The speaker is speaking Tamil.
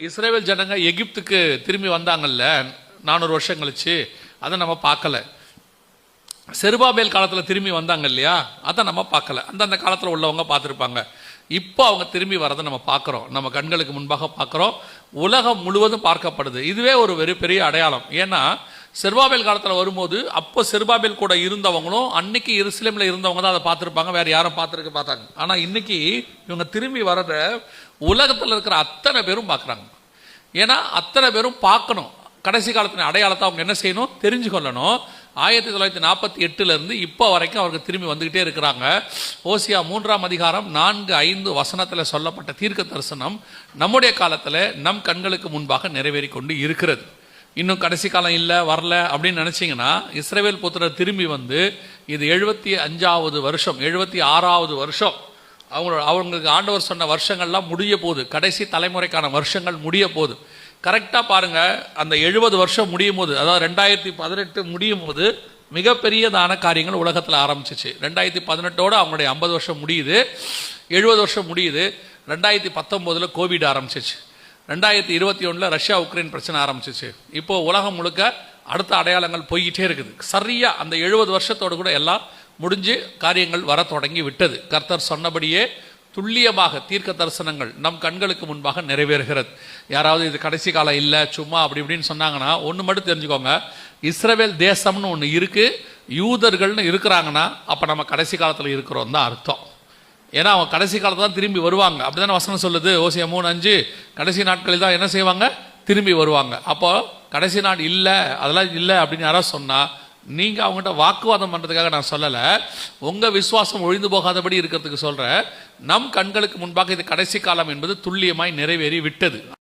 இஸ்ரேவேல் ஜனங்க எகிப்துக்கு திரும்பி வந்தாங்கல்ல நானூறு வருஷம் கழிச்சு அதை நம்ம பார்க்கல. செருபாபேல் காலத்தில் திரும்பி வந்தாங்க இல்லையா? அதை நம்ம பார்க்கல. அந்தந்த காலத்தில் உள்ளவங்க பார்த்துருப்பாங்க. இப்போ அவங்க திரும்பி வரதை நம்ம பார்க்குறோம். நம்ம கண்களுக்கு முன்பாக பார்க்குறோம். உலகம் முழுவதும் பார்க்கப்படுது. இதுவே ஒரு வெறு பெரிய அடையாளம். ஏன்னா செர்பாபேல் காலத்தில் வரும்போது அப்போ செர்பாபேல் கூட இருந்தவங்களும் அன்னைக்கு எருசலேமில் இருந்தவங்க தான் அதை பார்த்துருப்பாங்க. வேறு யாரும் பார்த்துருக்க பார்த்தாங்க ஆனால் இன்னைக்கு இவங்க திரும்பி வரதை உலகத்தில் இருக்கிற அத்தனை பேரும் பார்க்குறாங்க. ஏன்னா அத்தனை பேரும் பார்க்கணும். கடைசி காலத்தின் அடையாளத்தை அவங்க என்ன செய்யணும்? தெரிஞ்சு கொள்ளணும். ஆயிரத்தி தொள்ளாயிரத்தி நாற்பத்தி எட்டுலேருந்து இப்போ வரைக்கும் அவருக்கு திரும்பி வந்துக்கிட்டே இருக்கிறாங்க. ஓசியா மூன்றாம் அதிகாரம் நான்கு ஐந்து வசனத்தில் சொல்லப்பட்ட தீர்க்க தரிசனம் நம்முடைய காலத்தில் நம் கண்களுக்கு முன்பாக நிறைவேறி கொண்டு இருக்கிறது. இன்னும் கடைசி காலம் இல்லை வரல அப்படின்னு நினச்சிங்கன்னா இஸ்ரேவேல் புத்திரர் திரும்பி வந்து இது எழுபத்தி அஞ்சாவது வருஷம் எழுபத்தி ஆறாவது வருஷம். அவங்களோட அவங்களுக்கு ஆண்டவர் சொன்ன வருஷங்கள்லாம் முடிய போகுது. கடைசி தலைமுறைக்கான வருஷங்கள் முடிய போகுது. கரெக்டாக பாருங்கள் அந்த எழுபது வருஷம் முடியும் போது அதாவது ரெண்டாயிரத்தி பதினெட்டு முடியும் போது மிகப்பெரியதான காரியங்கள் உலகத்தில் ஆரம்பிச்சிச்சு. ரெண்டாயிரத்தி பதினெட்டோடு அவங்களுடைய ஐம்பது வருஷம் முடியுது. எழுபது வருஷம் முடியுது. ரெண்டாயிரத்தி பத்தொம்போதில் கோவிட் ஆரம்பிச்சிச்சு. ரெண்டாயிரத்தி இருபத்தி ஒன்றில் ரஷ்யா உக்ரைன் பிரச்சனை ஆரம்பிச்சிச்சு. இப்போ உலகம் முழுக்க அடுத்த அடையாளங்கள் போய்கிட்டே இருக்குது. சரியாக அந்த எழுபது வருஷத்தோடு கூட எல்லாம் முடிஞ்சு காரியங்கள் வர தொடங்கி விட்டது. கர்த்தர் சொன்னபடியே துல்லியமாக தீர்க்க தரிசனங்கள் நம் கண்களுக்கு முன்பாக நிறைவேறுகிறது. யாராவது இது கடைசி காலம் இல்லை சும்மா அப்படி இப்படின்னு சொன்னாங்கன்னா ஒன்று மட்டும் தெரிஞ்சுக்கோங்க. இஸ்ரவேல் தேசம்னு ஒன்று இருக்குது யூதர்கள்னு இருக்கிறாங்கன்னா அப்போ நம்ம கடைசி காலத்தில் இருக்கிறோம் தான் அர்த்தம். ஏன்னா அவன் கடைசி காலத்தில் தான் திரும்பி வருவாங்க. அப்படிதானே வசனம் சொல்லுது? ஓசிய மூணு அஞ்சு கடைசி நாட்களில் தான் என்ன செய்வாங்க? திரும்பி வருவாங்க. அப்போ கடைசி நாள் இல்லை அதெல்லாம் இல்லை அப்படின்னு யாராவது சொன்னால் நீங்கள் அவங்ககிட்ட வாக்குவாதம் பண்ணுறதுக்காக நான் சொல்லலை. உங்கள் விசுவாசம் ஒழிந்து போகாதபடி இருக்கிறதுக்கு சொல்கிறேன் நம் கண்களுக்கு முன்பாக இது கடைசி காலம் என்பது துல்லியமாய் நிறைவேறி விட்டது.